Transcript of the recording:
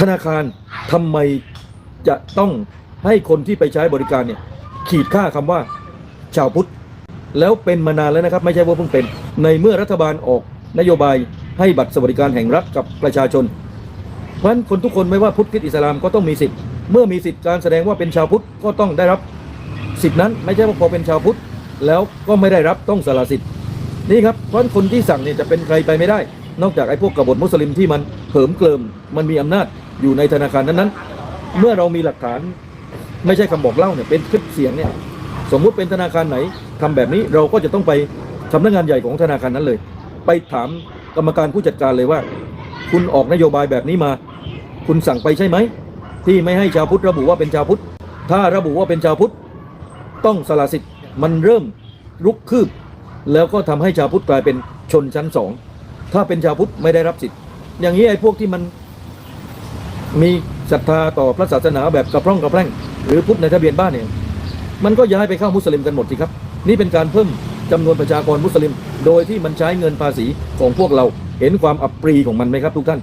ธนาคารทำไมจะต้องให้คนที่ไปใช้บริการเนี่ยขีดค่าคำว่าชาวพุทธ แล้วเป็นมานานแล้วนะครับ ไม่ใช่ว่าเพิ่งเป็น ในเมื่อรัฐบาลออกนโยบายให้บัตรสวัสดิการแห่งรัฐกับประชาชน เพราะฉะนั้นคนทุกคนไม่ว่าพุทธคริสต์อิสลามก็ต้องมีสิทธิ์ เมื่อมีสิทธิ์การแสดงว่าเป็นชาวพุทธก็ต้องได้รับสิทธินั้นไม่ใช่ว่าพอเป็นชาวพุทธแล้วก็ไม่ได้รับต้องสละสิทธิ์นี่ครับเพราะฉะนั้นคนที่สั่งเนี่ยจะเป็นใครไปไม่ได้ นอกจากไอ้พวกกบฏมุสลิมที่มันเหิมเกลิมมันมีอำนาจ อยู่ในธนาคารนั้นๆ เมื่อเรามีหลักฐานไม่ใช่คำบอกเล่าเนี่ยเป็นคลิปเสียงเนี่ยสมมุติเป็นธนาคารไหนทำแบบนี้เราก็จะต้องไปสำนักงานใหญ่ของธนาคารนั้นเลย ไปถามกรรมการผู้จัดการเลยว่า คุณออกนโยบายแบบนี้มา คุณสั่งไปใช่ไหม ที่ไม่ให้ชาวพุทธระบุว่าเป็นชาวพุทธ ถ้าระบุว่าเป็นชาวพุทธ ต้องสละสิทธิ์มันเริ่มรุกคืบ แล้วก็ทำให้ชาวพุทธกลายเป็นชนชั้นสองถ้าเป็นชาวพุทธไม่ได้รับสิทธิ์ อย่างนี้ไอ้พวกที่มัน มีศรัทธาต่อพระศาสนาแบบกระพร่องกระแพร่ง หรือพุทธในทะเบียนบ้านเนี่ยมันก็ย้ายไปเข้ามุสลิมกันหมดสิครับ นี่เป็นการเพิ่มจำนวนประชากรมุสลิม โดยที่มันใช้เงินภาษีของพวกเราเห็นความอับปรีของมันไหมครับทุกท่าน